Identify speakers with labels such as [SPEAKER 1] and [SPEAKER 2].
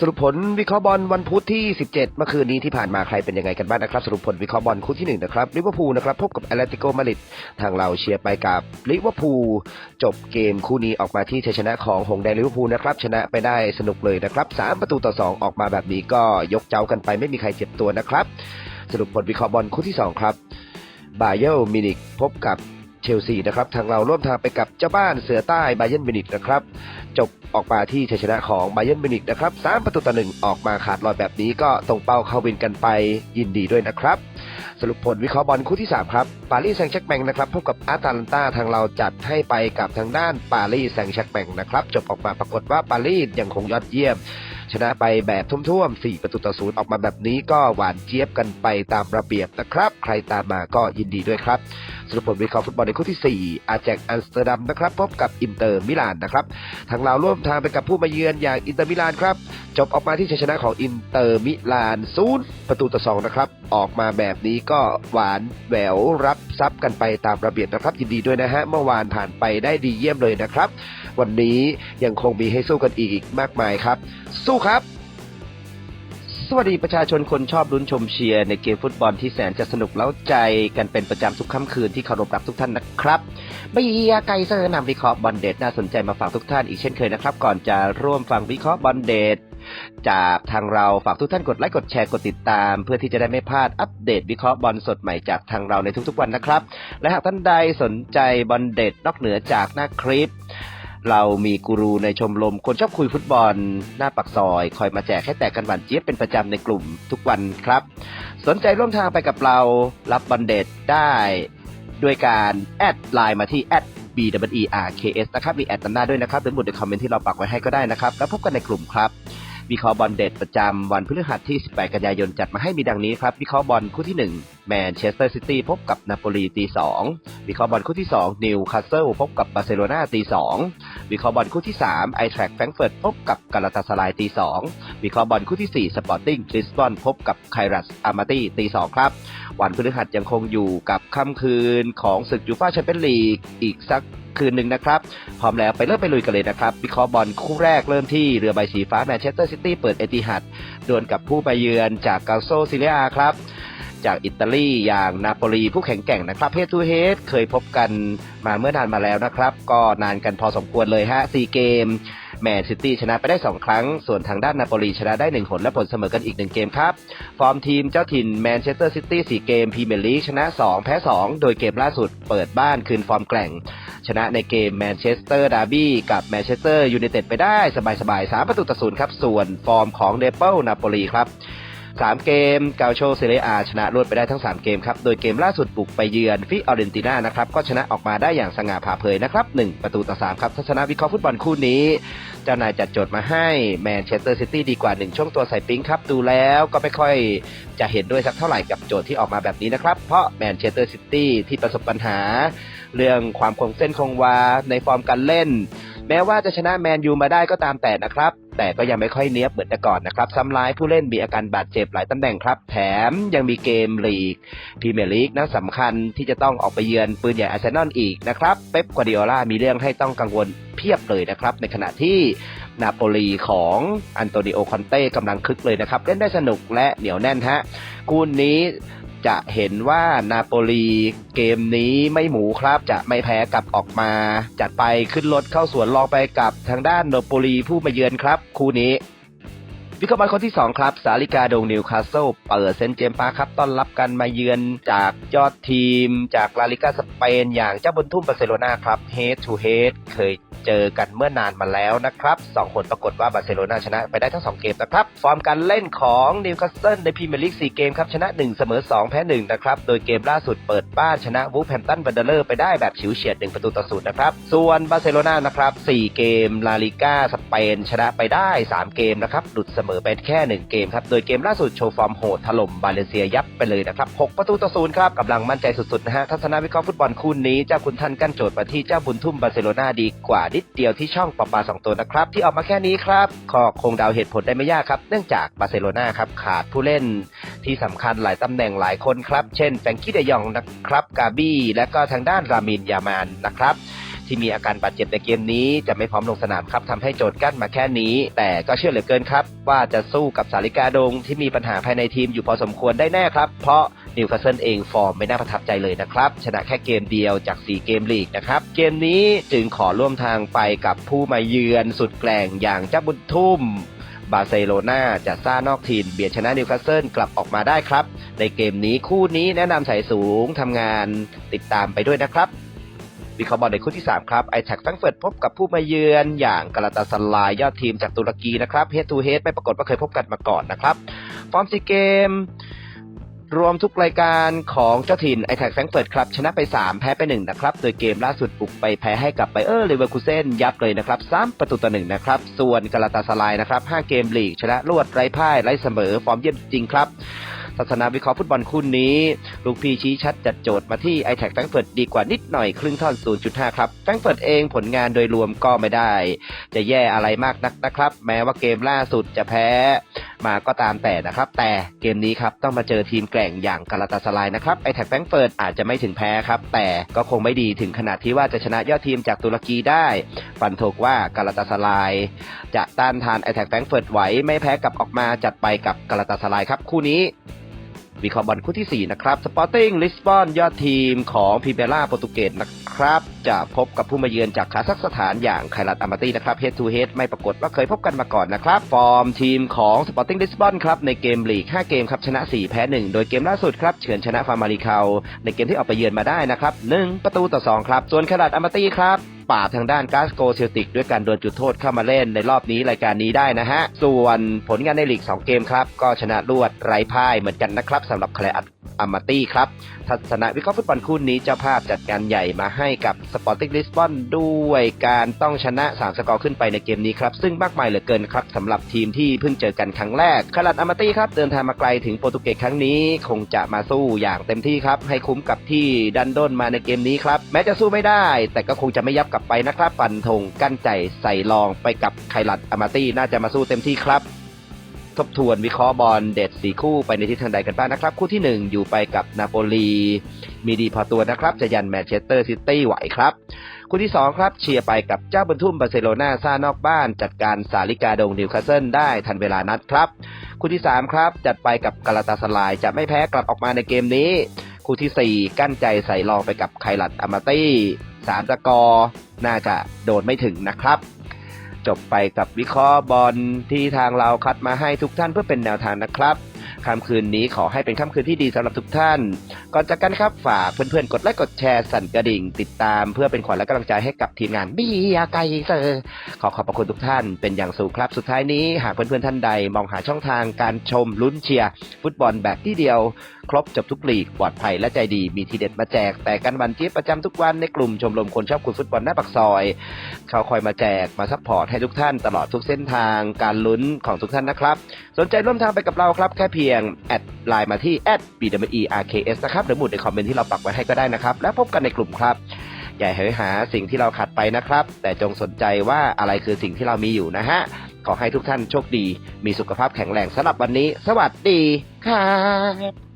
[SPEAKER 1] สรุปผลวิเคราะห์บอลวันพุธที่ 17 เมื่อคืนนี้ที่ผ่านมาใครเป็นยังไงกันบ้างนะครับ สรุปผลวิเคราะห์บอลคู่ที่ 1 นะครับลิเวอร์พูลนะครับพบกับแอตเลติโกมาดริดทางเราเชียร์ไปกับลิเวอร์พูลจบเกมคู่นี้ออกมาที่ชัยชนะของหงแดงลิเวอร์พูลนะครับชนะไปได้สนุกเลยนะครับ 3 ประตูต่อ 2 ออกมาแบบนี้ก็ยกเจ้ากันไปไม่มีใครเจ็บตัวนะครับ สรุปผลวิเคราะห์บอลคู่ที่ 2 ครับบาเยลมินิกพบกับ เชลซีนะครับทางเราร่วมทางไปกับเจ้าบ้านเสือใต้บาเยนมินิกนะครับจบออกมาที่ชัยชนะของบาเยนมินิกนะครับ3ประตูต่อหนึ่งออกมาขาดลอยแบบนี้ก็ตรงเป้าเข้าวินกันไปยินดีด้วยนะครับ สรุปผลวิเคราะห์บอลคู่ที่ 3 ครับ ปารีสแซงต์แชร์กแมงนะครับพบกับอาร์ตาลันตาทางเราจัดให้ไปกับทางด้านปารีสแซงต์แชร์กแมงนะครับจบออกมาปรากฏว่าปารีสยังคงยอดเยี่ยม ชนะไปแบบทุ่มๆ 4 ประตูต่อศูนย์ออกมาแบบนี้ก็หวานเจี๊ยบกันไปตามระเบียบนะครับ ใครตามมาก็ยินดีด้วยครับสรุปผลวิเคราะห์ฟุตบอลในคู่ที่ 4 อาแจกอัมสเตอร์ดัมนะครับ พบกับอินเตอร์มิลานนะครับ ทางเราร่วมทางไปกับผู้มาเยือนอย่างอินเตอร์มิลานครับ จบออกมาที่ชัยชนะของอินเตอร์มิลานศูนย์ประตูต่อสองนะครับ ออกมาแบบนี้ก็หวานแหววรับซับกันไปตามระเบียบนะครับ ยินดีด้วยนะฮะ เมื่อวานผ่านไปได้ดีเยี่ยมเลยนะครับ วันนี้ยังคงมีให้สู้กันอีกมากมายครับ สู้ครับ สวัสดีประชาชนคนชอบลุ้นชมเชียร์ในเกมฟุตบอลที่แสนจะสนุกเล้าใจกันเป็นประจำทุกค่ำคืนที่เคารพรักทุกท่านนะครับเบียไกเซอนำวิเคราะห์บอลเดตน่าสนใจมาฝากทุกท่านอีกเช่นเคยนะครับ ก่อนจะร่วมฟังวิเคราะห์บอลเดตจากทางเราฝากทุกท่านกดไลค์กดแชร์กดติดตาม เพื่อที่จะได้ไม่พลาดอัปเดตวิเคราะห์บอลสดใหม่จากทางเราในทุกๆวันนะครับ และหากท่านใดสนใจบอลเดตนอกเหนือจากหน้าคลิป เรามีกูรูในชมรมคนชอบคุยฟุตบอล หน้าปักซอย คอยมาแจกให้แตกกันหวานเจี๊ยบเป็นประจำในกลุ่มทุกวันครับ สนใจร่วมทางไปกับเรารับบอลเดตได้ด้วยการแอดไลน์มาที่แอด b w e r k s นะครับ มีแอดนำหน้าด้วยนะครับหรือหมุดในคอมเมนต์ที่เราปักไว้ให้ก็ได้นะครับ แล้วพบกันในกลุ่มครับ วิเคราะห์บอลเด็ดประจำวันพฤหัสที่ 18 กันยายนจัดมาให้มีดังนี้ครับ วิเคราะห์บอลคู่ที่ 1 แมนเชสเตอร์ซิตี้พบกับนาโปลีตี 2 วิเคราะห์บอลคู่ที่ 2 นิวคาสเซิลพบกับบาร์เซโลนาตี 2 วิเคราะห์บอลคู่ที่3ไอแทร็กแฟรงเฟิร์ตพบกับกาลาตาสลายตี2วิเคราะห์บอลคู่ที่4สปอร์ติ้งลิสบอนพบกับไครัสอามาตี้ตี2ครับ วันพฤหัสยังคงอยู่กับค่ำคืนของศึกยูฟ่าแชมเปี้ยนลีกอีกสักคืนหนึ่งนะครับ พร้อมแล้วไปเริ่มไปลุยกันเลยนะครับ วิเคราะห์บอลคู่แรกเริ่มที่เรือใบสีฟ้าแมนเชสเตอร์ซิตี้เปิดเอติฮัดดวลกับผู้ไปเยือนจากกาโซซิเลียครับ จากอิตาลีอย่างนาโปลีผู้แข็งแกร่งนะครับเฮดทูเฮดเคยพบกันมาเมื่อนานมาแล้วนะครับ ก็นานกันพอสมควรเลยฮะซีเกมแมนซิตี้ชนะไปได้ 2 ครั้ง ส่วนทางด้านนาโปลีชนะได้ 1 หนและผลเสมอกันอีก 1 เกมครับ ฟอร์มทีมเจ้าถิ่นแมนเชสเตอร์ซิตี้4เกมพรีเมียร์ลีกชนะ 2 แพ้ 2 โดยเกมล่าสุดเปิดบ้านคืนฟอร์มแกร่ง ชนะในเกมแมนเชสเตอร์ดาร์บี้กับแมนเชสเตอร์ยูไนเต็ดไปได้สบายๆ3ประตูต่อศูนย์ครับ ส่วนฟอร์มของเดเปิลนาโปลีครับ 3 เกมเกาโชเซเรอาชนะรวดไปได้ทั้ง 3 เกมครับ โดยเกมล่าสุดบุกไปเยือนฟิออเรนตินานะครับ ก็ชนะออกมาได้อย่างสง่าผ่าเผยนะครับ 1 ประตูต่อ 3 ครับทัศนวิเคราะห์ฟุตบอลคู่นี้ เจ้านายจัดโจทย์มาให้แมนเชสเตอร์ซิตี้ดีกว่า 1 ช่วงตัวใส่ปิ๊งครับ ดูแล้วก็ไม่ค่อยจะเห็นด้วยสักเท่าไหร่กับโจทย์ที่ออกมาแบบนี้นะครับ เพราะแมนเชสเตอร์ซิตี้ที่ประสบปัญหา เรื่องความคงเส้นคงวาในฟอร์มการเล่น แม้ว่าจะชนะแมนยูมาได้ก็ตามแต่นะครับ แต่ก็ยังไม่ค่อยเนี้ยบเหมือนแต่ก่อนนะครับซ้ำร้ายผู้เล่นมีอาการบาดเจ็บหลายตำแหน่งครับ แถมยังมีเกมลีกพรีเมียร์ลีกนะสำคัญที่จะต้องออกไปเยือนปืนใหญ่อาร์เซนอลอีกนะครับ เป๊ปกวาดิโอลามีเรื่องให้ต้องกังวลเพียบเลยนะครับ ในขณะที่นาโปลีของอันโตนิโอคอนเต้กำลังคึกเลยนะครับ เล่นได้สนุกและเหนียวแน่นฮะคู่นี้ จะเห็นว่านาโปลีเกมนี้ไม่หมูครับจะไม่แพ้กลับออกมา จัดไปขึ้นรถเข้าสวนลองไปกับทางด้านนาโปลีผู้มาเยือนครับ คู่นี้ วิเคราะห์บอลคนที่ 2 ครับ สาลิกาโดงนิวคาสเซิลเปิดเซนเจมส์ปาครับ ต้อนรับกันมาเยือนจากยอดทีม จากลาลิกาสเปน อย่างเจ้าบุญทุ่มบาร์เซโลนาครับเฮดทูเฮดเคยเจอกันเมื่อนานมาแล้วนะครับสองคนปรากฏว่าบาร์เซโลนาชนะไปได้ทั้ง2เกมนะครับ ฟอร์มการเล่นของนิวคาสเซิลในพรีเมียร์ลีก4เกมครับ ชนะ 1 เสมอ 2 แพ้ 1 นะครับ โดยเกมล่าสุดเปิดบ้านชนะวูฟแฮมป์ตันวันเดอร์ไปได้แบบฉิวเฉียด 1 ประตูต่อศูนย์นะครับ ส่วนบาร์เซโลนานะครับ4เกมลาลิก้าสเปนชนะไปได้ 3 เกมนะครับหลุดเสมอไปแค่1เกมครับ โดยเกมล่าสุดโชว์ฟอร์มโหดถล่มบาเลเซียยับไปเลยนะครับ 6 ประตูต่อศูนย์ครับกำลังมั่นใจสุดๆนะฮะ ทัศนวิเคราะห์ฟุตบอลคู่นี้เจ้าคุณท่านกั้นโจทย์มาที่เจ้าบุญทุ่มบาร์เซโลนาดีกว่านิดเดียวที่ช่องปอปาสองตัวนะครับ ที่ออกมาแค่นี้ครับก็คงเดาเหตุผลได้ไม่ยากครับ เนื่องจากบาร์เซโลนาครับขาดผู้เล่นที่สำคัญหลายตำแหน่งหลายคนครับ เช่นแฟรงกี้เดยองนะครับ กาบี้ และก็ทางด้านรามินยามานนะครับ ที่มีอาการบาดเจ็บในเกมนี้จะไม่พร้อมลงสนามครับทำให้โจทย์กั้นมาแค่นี้ แต่ก็เชื่อเหลือเกินครับ ว่าจะสู้กับสาริกาดงที่มีปัญหาภายในทีมอยู่พอสมควรได้แน่ครับ เพราะนิวคาสเซิลเองฟอร์มไม่น่าประทับใจเลยนะครับ ชนะแค่เกมเดียวจาก 4 เกมลีกนะครับ เกมนี้จึงขอร่วมทางไปกับผู้มาเยือนสุดแกร่งอย่างเจ้าบุญทุ่มบาร์เซโลนาจะซ่านอกถิ่นเบียดชนะนิวคาสเซิลกลับออกมาได้ครับ ในเกมนี้คู่นี้แนะนำสายสูงทำงานติดตามไปด้วยนะครับ วิเคราะห์บอลในคู่ที่ 3 ครับไอแท็กแฟรงเฟิร์ตพบกับผู้มาเยือนอย่างกาลาตาสลายยอดทีมจากตุรกีนะครับเฮดทูเฮดไม่ปรากฏว่าเคยพบกันมาก่อนนะครับ ฟอร์มซีเกม รวมทุกรายการของเจ้าถิ่นไอแท็กแฟรงเฟิร์ตครับ ชนะไป 3 แพ้ไป 1 นะครับ โดยเกมล่าสุดบุกไปแพ้ให้กับไบเออร์เลเวอร์คูเซนยับเลยนะครับ3ประตูต่อหนึ่งนะครับ ส่วนกาลาตาสลายนะครับ5เกมลีกชนะรวดไร้พ่ายไร้เสมอฟอร์มเยี่ยมจริงครับ ศาสนาวิเคราะห์ฟุตบอลคู่นี้ ลูกพี่ชี้ชัดจัดโจทย์มาที่ไอแท็กแฟรงเฟิร์ตดีกว่านิดหน่อยครึ่งท่อน 0.5 ครับแฟรงเฟิร์ตเองผลงานโดยรวมก็ไม่ได้ จะแย่อะไรมากนักนะครับ แม้ว่าเกมล่าสุดจะแพ้มาก็ตามแต่นะครับ แต่เกมนี้ครับต้องมาเจอทีมแกร่งอย่างกาลาตาสลายนะครับไอแท็กแฟรงเฟิร์ตอาจจะไม่ถึงแพ้ครับ แต่ก็คงไม่ดีถึงขนาดที่ว่าจะชนะยอดทีมจากตุรกีได้ ฟันธงว่ากาลาตาสลาย จะต้านทานไอแท็กแฟรงเฟิร์ตไหวไม่แพ้กลับออกมาจัดไปกับกาลาตาสลายครับคู่นี้ วิเคราะห์บอลคู่ที่ 4 นะครับ สปอร์ติ้งลิสบอนยอดทีมของพิเบล่าโปรตุเกสนะครับ จะพบกับผู้มาเยือนจากคาซัคสถานอย่างไคลัตอามาตี้นะครับเฮดทูเฮดไม่ปรากฏว่าเคยพบกันมาก่อนนะครับ ฟอร์มทีมของสปอร์ติ้งลิสบอนครับ ในเกมลีก 5 เกมครับ ชนะ 4 แพ้ 1 โดยเกมล่าสุดครับ เฉือนชนะฟาร์มาริเคาในเกมที่ออกไปเยือนมาได้นะครับ1ประตูต่อ 2 ครับ ส่วนไคลัตอามาตี้ครับ ปราบทางด้านกาสโกเซลติกด้วยการโดนจุดโทษเข้ามาเล่นในรอบนี้รายการนี้ได้นะฮะ ส่วนผลงานในลีก 2 เกมครับ ก็ชนะรวดไร้พ่ายเหมือนกันนะครับสำหรับแคลร์ อามาตี้ครับ ทัศนะวิเคราะห์ฟุตบอลคู่นี้เจ้าภาพจัดการใหญ่มาให้กับสปอร์ติ้งลิสบอนด้วยการต้องชนะ 3 สกอร์ขึ้นไปในเกมนี้ครับ ซึ่งมากมายเหลือเกินครับสำหรับทีมที่เพิ่งเจอกันครั้งแรกคาร์อามาตี้ครับเดินทางมาไกลถึงโปรตุเกสครั้งนี้ คงจะมาสู้อย่างเต็มที่ครับ ให้คุ้มกับที่ดันด้นมาในเกมนี้ครับ แม้จะสู้ไม่ได้ แต่ก็คงจะไม่ยับกลับไปนะครับฟันธงกั้นใจใส่รองไปกับไคลัดอามาตี้น่าจะมาสู้เต็มที่ครับ ทบทวนวิเคราะห์บอลเด็ดสี่คู่ไปในทิศทางใดกันบ้างนะครับ คู่ที่ 1 อยู่ไปกับนาโปลีมีดีพอตัวนะครับ จะยันแมนเชสเตอร์ซิตี้ไหวครับ คู่ที่ 2 ครับเชียร์ไปกับเจ้าบรรทุ่มบาร์เซโลนาซ่านอกบ้านจัดการสาลิกาดงนิวคาสเซิลได้ทันเวลานัดครับ คู่ที่ 3 ครับ จัดไปกับกาลาตาสลายจะไม่แพ้กลับออกมาในเกมนี้ คู่ทีสี่4 กั้นใจใส่รองไปกับไคลัดอามาตี้สามสกอร์น่าจะโดนไม่ถึงนะครับ จบไปกับวิเคราะห์บอลที่ทางเราคัดมาให้ทุกท่านเพื่อเป็นแนวทางนะครับค่ำคืนนี้ขอให้เป็นค่ำคืนที่ดีสำหรับทุกท่าน ก่อนจากกันครับฝากเพื่อนๆ กดไลค์กดแชร์สั่นกระดิ่ง ติดตามเพื่อเป็นขวัญและกำลังใจให้กับทีมงานบียาไกเซอร์ขอขอบพระคุณทุกท่านเป็นอย่างสูงครับสุดท้ายนี้ หากเพื่อนๆท่านใดมองหาช่องทางการชมลุ้นเชียร์ฟุตบอลแบบที่เดียว ครบจบทุกลีกปลอดภัยและใจดีมีทีเด็ดมาแจกแต่กันวันที่ประจำทุกวันในกลุ่มชมรมคนชอบคุณฟุตบอลหน้าปากซอยเขาคอยมาแจกมาซัพพอร์ตให้ทุกท่านตลอดทุกเส้นทางการลุ้นของทุกท่านนะครับ สนใจร่วมทางไปกับเราครับแค่เพียงแอดไลน์มาที่ @bwerks นะครับหรือหมุดในคอมเมนต์ที่เราปักไว้ให้ก็ได้นะครับ แล้วพบกันในกลุ่มครับอย่าเหยหาสิ่งที่เราขาดไปนะครับ แต่จงสนใจว่าอะไรคือสิ่งที่เรามีอยู่นะฮะ ขอให้ทุกท่านโชคดี มีสุขภาพแข็งแรงสำหรับวันนี้ สวัสดีครับ